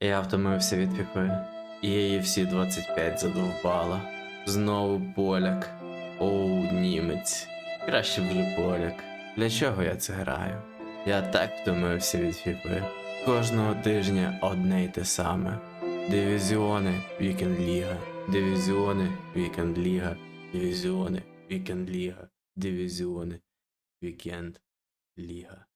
Я втомився від фіфи. І її всі 25 задовбала. Знову поляк. Оу, німець. Краще вже поляк. Для чого я це граю? Я так втомився від фіфи. Кожного тижня одне й те саме. Дивізіони, вікенд ліга. Дивізіони, вікенд ліга. Дивізіони, вікенд ліга. Дивізіони, вікенд ліга.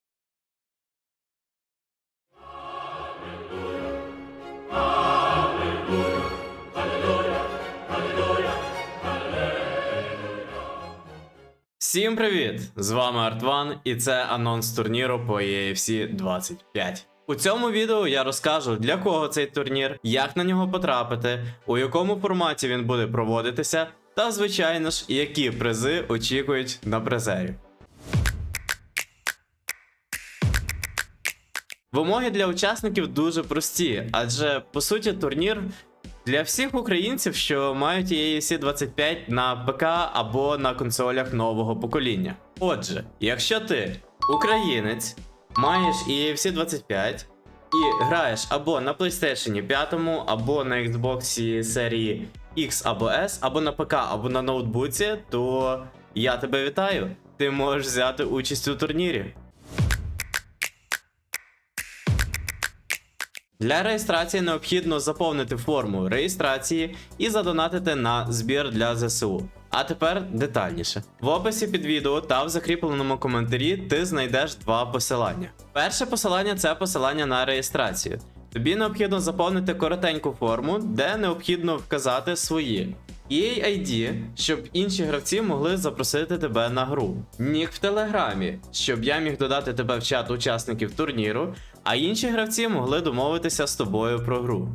Всім привіт! З вами Артван, і це анонс турніру по E EAFC 25. У цьому відео я розкажу для кого цей турнір, як на нього потрапити, у якому форматі він буде проводитися, та, звичайно ж, які призи очікують на призерів. Вимоги для учасників дуже прості, адже по суті турнір для всіх українців, що мають EAC 25 на ПК або на консолях нового покоління. Отже, якщо ти українець, маєш EAFC 25 і граєш або на PlayStation 5, або на Xbox серії X або S, або на ПК, або на ноутбуці, то я тебе вітаю. Ти можеш взяти участь у турнірі. Для реєстрації необхідно заповнити форму реєстрації і задонатити на збір для ЗСУ. А тепер детальніше. В описі під відео та в закріпленому коментарі ти знайдеш два посилання. Перше посилання це посилання на реєстрацію. Тобі необхідно заповнити коротеньку форму, де необхідно вказати свої EA ID, щоб інші гравці могли запросити тебе на гру. Нік в телеграмі, щоб я міг додати тебе в чат учасників турніру, а інші гравці могли домовитися з тобою про гру.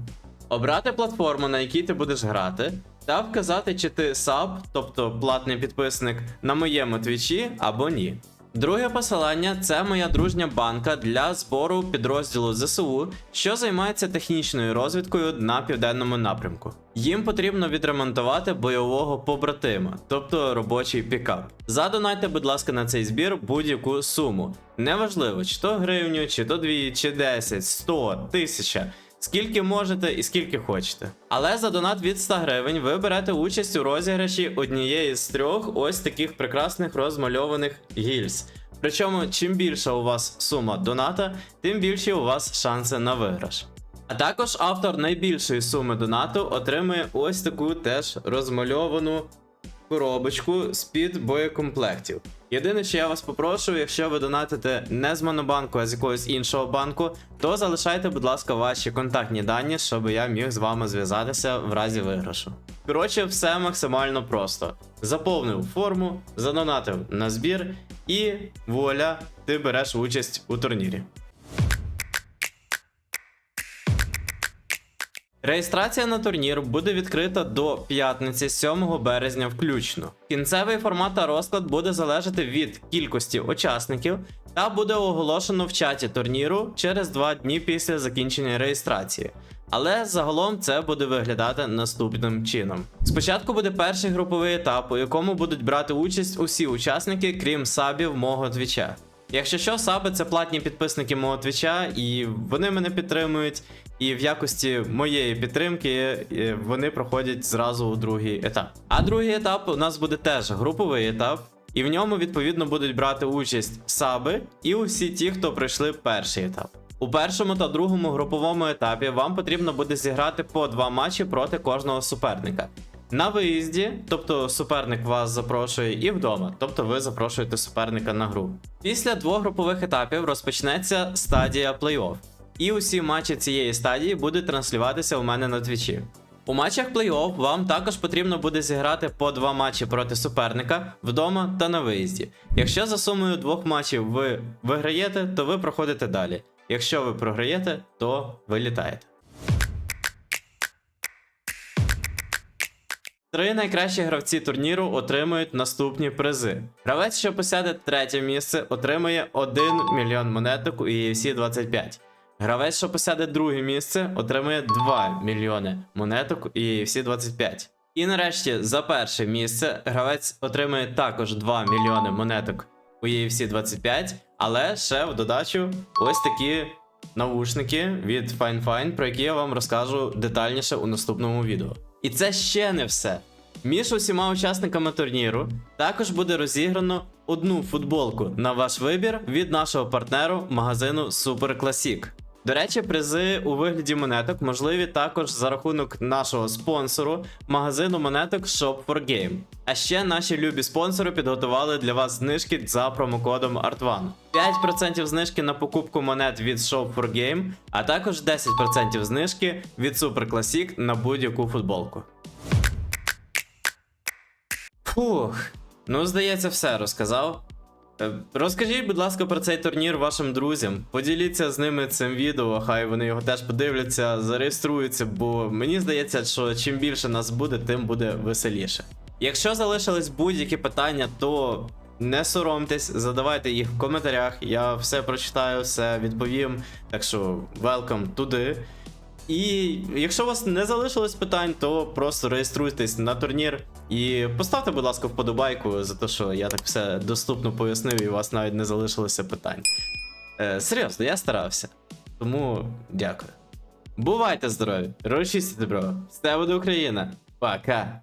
Обрати платформу, на якій ти будеш грати, та вказати, чи ти саб, тобто платний підписник, на моєму твічі або ні. Друге посилання це моя дружня банка для збору підрозділу ЗСУ, що займається технічною розвідкою на південному напрямку. Їм потрібно відремонтувати бойового побратима, тобто робочий пікап. Задонайте, будь ласка, на цей збір будь-яку суму. Неважливо, чи то гривню, чи то 2, чи 10, 100, 1000. Скільки можете і скільки хочете. Але за донат від 100 гривень ви берете участь у розіграші однієї з трьох ось таких прекрасних розмальованих гільз. Причому, чим більша у вас сума доната, тим більші у вас шанси на виграш. А також автор найбільшої суми донату отримує ось таку теж розмальовану коробочку з-під боєкомплектів. Єдине, що я вас попрошу, якщо ви донатите не з Монобанку, а з якогось іншого банку, то залишайте, будь ласка, ваші контактні дані, щоб я міг з вами зв'язатися в разі виграшу. Коротше, все максимально просто. Заповнив форму, задонатив на збір, і вуаля, ти береш участь у турнірі. Реєстрація на турнір буде відкрита до п'ятниці 7 березня включно. Кінцевий формат та розклад буде залежати від кількості учасників та буде оголошено в чаті турніру через 2 дні після закінчення реєстрації. Але загалом це буде виглядати наступним чином. Спочатку буде перший груповий етап, у якому будуть брати участь усі учасники, крім сабів мого твіча. Якщо що, саби це платні підписники мого твіча, і вони мене підтримують. І в якості моєї підтримки вони проходять зразу у другий етап. А другий етап у нас буде теж груповий етап, і в ньому відповідно будуть брати участь саби і усі ті, хто пройшли перший етап. У першому та другому груповому етапі вам потрібно буде зіграти по два матчі проти кожного суперника. На виїзді, тобто суперник вас запрошує, і вдома, тобто ви запрошуєте суперника на гру. Після двох групових етапів розпочнеться стадія плей-офф. І усі матчі цієї стадії будуть транслюватися у мене на твічі. У матчах плей-офф вам також потрібно буде зіграти по два матчі проти суперника вдома та на виїзді. Якщо за сумою двох матчів ви виграєте, то ви проходите далі. Якщо ви програєте, то ви літаєте. Три найкращі гравці турніру отримують наступні призи. Гравець, що посяде третє місце, отримує 1 мільйон монеток у EFC 25. Гравець, що посяде друге місце, отримує 2 мільйони монеток у EFC 25. І нарешті за перше місце гравець отримує також 2 мільйони монеток у EFC 25, але ще в додачу ось такі навушники від Fine Fine, про які я вам розкажу детальніше у наступному відео. І це ще не все. Між усіма учасниками турніру також буде розіграно одну футболку на ваш вибір від нашого партнеру магазину Super Classic. До речі, призи у вигляді монеток можливі також за рахунок нашого спонсору магазину монеток Shop for Game. А ще наші любі спонсори підготували для вас знижки за промокодом ART1. 5% знижки на покупку монет від Shop for Game, а також 10% знижки від Super Classic на будь-яку футболку. Фух, ну здається, все розказав. Е, Розкажіть, будь ласка, про цей турнір вашим друзям. Поділіться з ними цим відео, хай вони його теж подивляться, зареєструються, бо мені здається, що чим більше нас буде, тим буде веселіше. Якщо залишились будь-які питання, то не соромтесь, задавайте їх в коментарях. Я все прочитаю, все відповім. Так що welcome туди. І якщо у вас не залишилось питань, то просто реєструйтесь на турнір і поставте, будь ласка, вподобайку за те, що я так все доступно пояснив, і у вас навіть не залишилося питань. Е, серйозно, я старався. Тому дякую. Бувайте здорові! Рушіться добро! Все буде Україна! Пока!